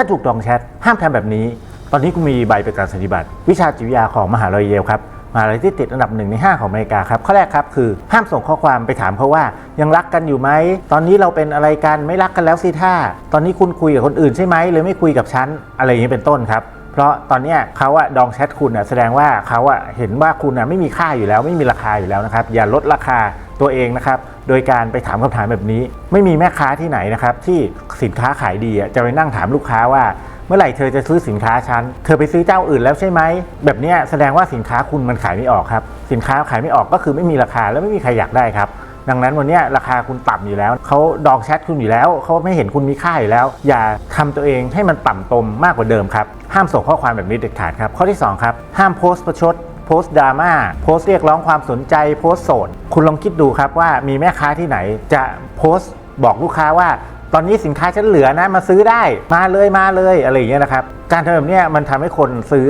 ถ้าถูกดองแชทห้ามทำแบบนี้ ตอนนี้กูมีใบประกาศนียบัตรวิชาจิตวิทยาของมหาลัยเยลครับมหาลัยที่ติดอันดับหนึ่งใน 5 ของอเมริกาครับ ข้อแรกครับคือห้ามส่งข้อความไปถามเขาว่า ยังรักกันอยู่ไหม ตอนนี้เราเป็นอะไรกันไม่รักกันแล้วสิท่า ตอนนี้คุณคุยกับคนอื่นใช่ไหมหรือไม่คุยกับฉันอะไรอย่างนี้เป็นต้นครับ เพราะตอนนี้เขาอะดองแชทคุณอะแสดงว่าเขาอะเห็นว่าคุณอะไม่มีค่าอยู่แล้ว ไม่มีราคาอยู่แล้วนะครับ อย่าลดราคาตัวเองนะครับโดยการไปถามคำถามแบบนี้ ไม่มีแม่ค้าที่ไหนนะครับที่สินค้าขายดีอะจะไปนั่งถามลูกค้าว่า เมื่อไหร่เธอจะซื้อสินค้าฉันเธอไปซื้อเจ้าอื่นแล้วใช่ไหมแบบนี้แสดงว่าสินค้าคุณมันขายไม่ออกครับสินค้าขายไม่ออกก็คือไม่มีราคาแล้วไม่มีใครอยากได้ครับ ดังนั้นวันนี้ราคาคุณต่ำอยู่แล้ว เขาดองแชทคุณอยู่แล้ว เขาไม่เห็นคุณมีค่าอยู่แล้ว อย่าทำตัวเองให้มันต่ำตมมากกว่าเดิมครับ ห้ามส่งข้อความแบบนี้เด็ดขาดครับ ข้อที่ 2 ครับ ห้ามโพสต์ประชดโพสต์ดราม่าโพสต์เรียกร้องความสนใจ โพสต์โสดคุณลองคิดดูครับว่ามีแม่ค้าที่ไหนจะโพสต์บอกลูกค้าว่า ตอนนี้สินค้าฉันเหลือนะมาซื้อได้มาเลยมาเลยอะไรอย่างเงี้ยนะครับการทำแบบเนี้ยมันทำให้คนซื้อ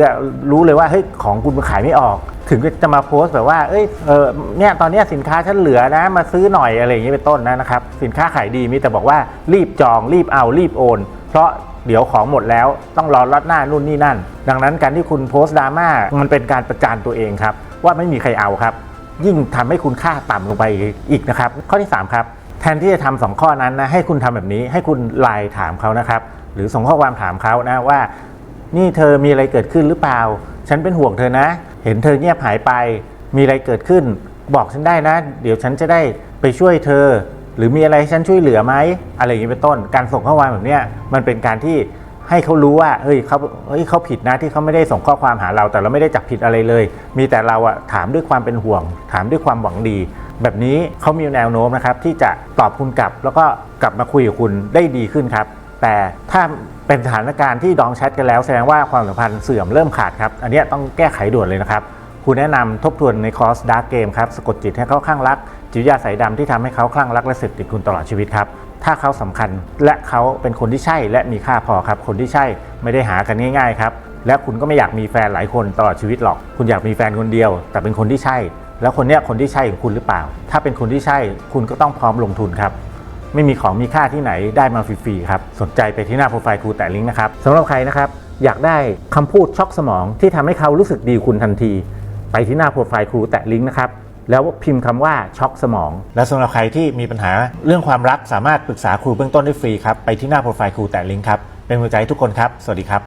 รู้เลยว่าเฮ้ยของคุณมันขายไม่ออก ถึงจะมาโพสต์แบบว่าเอ้ยเออเนี่ยตอนนี้สินค้าฉันเหลือนะมาซื้อหน่อยอะไรอย่างเงี้ยเป็นต้นนะนะครับสินค้าขายดีมีแต่บอกว่ารีบจองรีบเอารีบโอน เพราะเดี๋ยวของหมดแล้วต้องรอรัดหน้านู่นนี่นั่น ดังนั้นการที่คุณโพสต์ดราม่ามันเป็นการประจานตัวเองครับว่าไม่มีใครเอาครับ ยิ่งทำให้คุณค่าต่ำลงไปอีกนะครับข้อที่ 3 ครับ แทนที่จะทำสองข้อนั้นนะให้คุณทำแบบนี้ให้คุณไลน์ถามเขานะครับ หรือส่งข้อความถามเขานะว่า นี่เธอมีอะไรเกิดขึ้นหรือเปล่า ฉันเป็นห่วงเธอนะ เห็นเธอเงียบหายไป มีอะไรเกิดขึ้น บอกฉันได้นะ เดี๋ยวฉันจะได้ไปช่วยเธอ หรือมีอะไรให้ฉันช่วยเหลือไหมอะไรอย่างนี้เป็นต้น การส่งข้อความแบบนี้มันเป็นการที่ให้เขารู้ว่า เฮ้ยเขาเฮ้ยเขาผิดนะที่เขาไม่ได้ส่งข้อความหาเรา แต่เราไม่ได้จับผิดอะไรเลย มีแต่เราอะถามด้วยความเป็นห่วง ถามด้วยความหวังดี แบบนี้เขามีแนวโน้มนะครับที่จะตอบคุณกลับ แล้วก็กลับมาคุยกับคุณได้ดีขึ้นครับ แต่ถ้าเป็นสถานการณ์ที่ดองแชทกันแล้วแสดงว่าความสัมพันธ์เสื่อมเริ่มขาดครับ อันนี้ต้องแก้ไขด่วนเลยนะครับคุณแนะนำทบทวนในคอร์สดาร์กเกมครับสะกดจิตให้เขาคลั่งรัก จิตยาสายดำที่ทำให้เขาคลั่งรักและสึกติดคุณตลอดชีวิตครับ ถ้าเขาสำคัญและเขาเป็นคนที่ใช่และมีค่าพอครับ คนที่ใช่ไม่ได้หากันง่ายๆครับ และคุณก็ไม่อยากมีแฟนหลายคนตลอดชีวิตหรอก คุณอยากมีแฟนคนเดียว แต่เป็นคนที่ใช่ แล้วคนเนี้ยคนที่ใช่ของคุณหรือเปล่า ถ้าเป็นคนที่ใช่ คุณก็ต้องพร้อมลงทุนครับ ไม่มีของมีค่าที่ไหนได้มาฟรีๆครับ สนใจไปที่หน้าโปรไฟล์ครูแต่ลิงก์นะครับสำหรับใครนะครับอยากได้คำพูดช็อกสมองที่ทำให้เขารู้สึกดีคุณทันที ไปที่หน้าโปรไฟล์ครูแตะลิงก์นะครับแล้วพิมพ์คำว่าช็อกสมอง และสำหรับใครที่มีปัญหาเรื่องความรักสามารถปรึกษาครูเบื้องต้นได้ฟรีครับ ไปที่หน้าโปรไฟล์ครูแตะลิงก์ครับ เป็นกำลังใจทุกคนครับ สวัสดีครับ